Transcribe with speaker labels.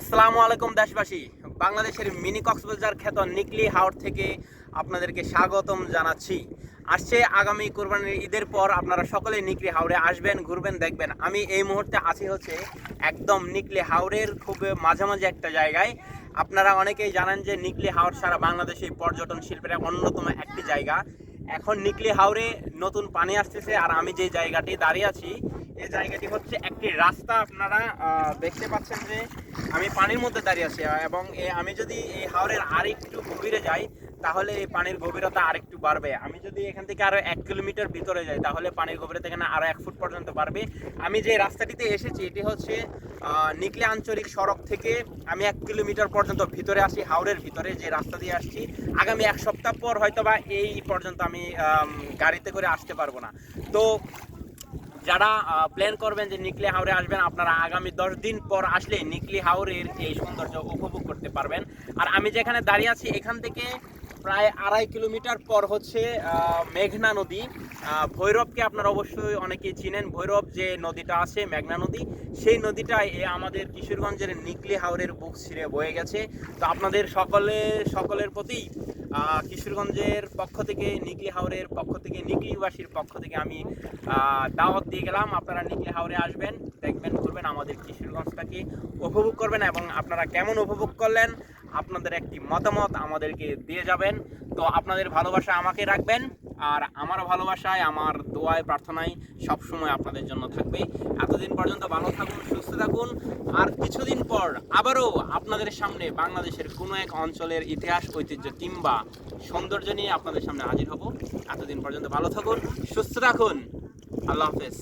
Speaker 1: আসসালামু আলাইকুম, দেশবাসী। বাংলাদেশের মিনি কক্সবাজার খ্যাত নিকলি হাওড় থেকে আপনাদেরকে স্বাগতম জানাচ্ছি। আসছে আগামী কোরবানির ঈদের পর আপনারা সকলে নিকলি হাওড়ে আসবেন, ঘুরবেন, দেখবেন। আমি এই মুহূর্তে আছি হচ্ছে একদম নিকলি হাওড়ের খুব মাঝামাঝি একটা জায়গায়। আপনারা অনেকেই জানেন যে নিকলি হাওড় সারা বাংলাদেশে পর্যটন শিল্পের অন্যতম একটি জায়গা। এখন নিকলি হাওড়ে নতুন পানি আসতেছে আর আমি যে জায়গাটি দাঁড়িয়ে আছি এই জায়গাটি হচ্ছে একটি রাস্তা। আপনারা দেখতে পাচ্ছেন যে আমি পানির মধ্যে দাঁড়িয়ে আছি এবং আমি যদি এই হাওরের আরেকটু গভীরে যাই, তাহলে এই পানির গভীরতা আরেকটু বাড়বে। আমি যদি এখান থেকে আরও এক কিলোমিটার ভিতরে যাই, তাহলে পানির গভীরতা এখানে আরও এক ফুট পর্যন্ত বাড়বে। আমি যে রাস্তাটিতে এসেছি, এটি হচ্ছে নিকলি আঞ্চলিক সড়ক থেকে আমি এক কিলোমিটার পর্যন্ত ভিতরে আসি হাওড়ের ভিতরে যে রাস্তা দিয়ে আসছি। আগামী এক সপ্তাহ পর হয়তো বা এই পর্যন্ত আমি, গাড়িতে করে আসতে পারব না। তো যারা প্ল্যান করবেন যে নিকলি হাওরে আসবেন, আপনারা আগামী দশ দিন পর আসলে নিকলি হাওরের এই সৌন্দর্য উপভোগ করতে পারবেন। আর আমি যেখানে দাঁড়িয়ে আছি, এখান থেকে প্রায় আড়াই কিলোমিটার পর হচ্ছে মেঘনা নদী। ভৈরবকে আপনারা অবশ্যই অনেকেই চিনেন। ভৈরব যে নদীটা আছে, মেঘনা নদী, সেই নদীটা আমাদের কিশোরগঞ্জের নিকলি হাওরের বুক ছিঁড়ে বয়ে গেছে। তো আপনাদের সকলে, সকলের প্রতি কিশোরগঞ্জের পক্ষ থেকে, নিকলি হাওড়ের পক্ষ থেকে, নিকলিবাসীর পক্ষ থেকে আমি দাওয়াত দিয়ে গেলাম। আপনারা নিকলি হাওড়ে আসবেন, দেখবেন, ঘুরবেন আমাদের কিশোরগঞ্জটাকে, উপভোগ করবেন এবং আপনারা কেমন উপভোগ করলেন, আপনাদের একটি মতামত আমাদেরকে দিয়ে যাবেন। তো আপনাদের ভালোবাসা আমাকে রাখবেন। আর আমার ভালোবাসায়, আমার দোয়ায় প্রার্থনায় সবসময় আপনাদের জন্য থাকবে। এতদিন পর্যন্ত ভালো থাকুন, সুস্থ থাকুন। আর কিছুদিন পর আবারও আপনাদের সামনে বাংলাদেশের কোনো এক অঞ্চলের ইতিহাস, ঐতিহ্য কিংবা সৌন্দর্য নিয়ে আপনাদের সামনে হাজির হব। এতদিন পর্যন্ত ভালো থাকুন, সুস্থ থাকুন। আল্লাহ হাফেজ।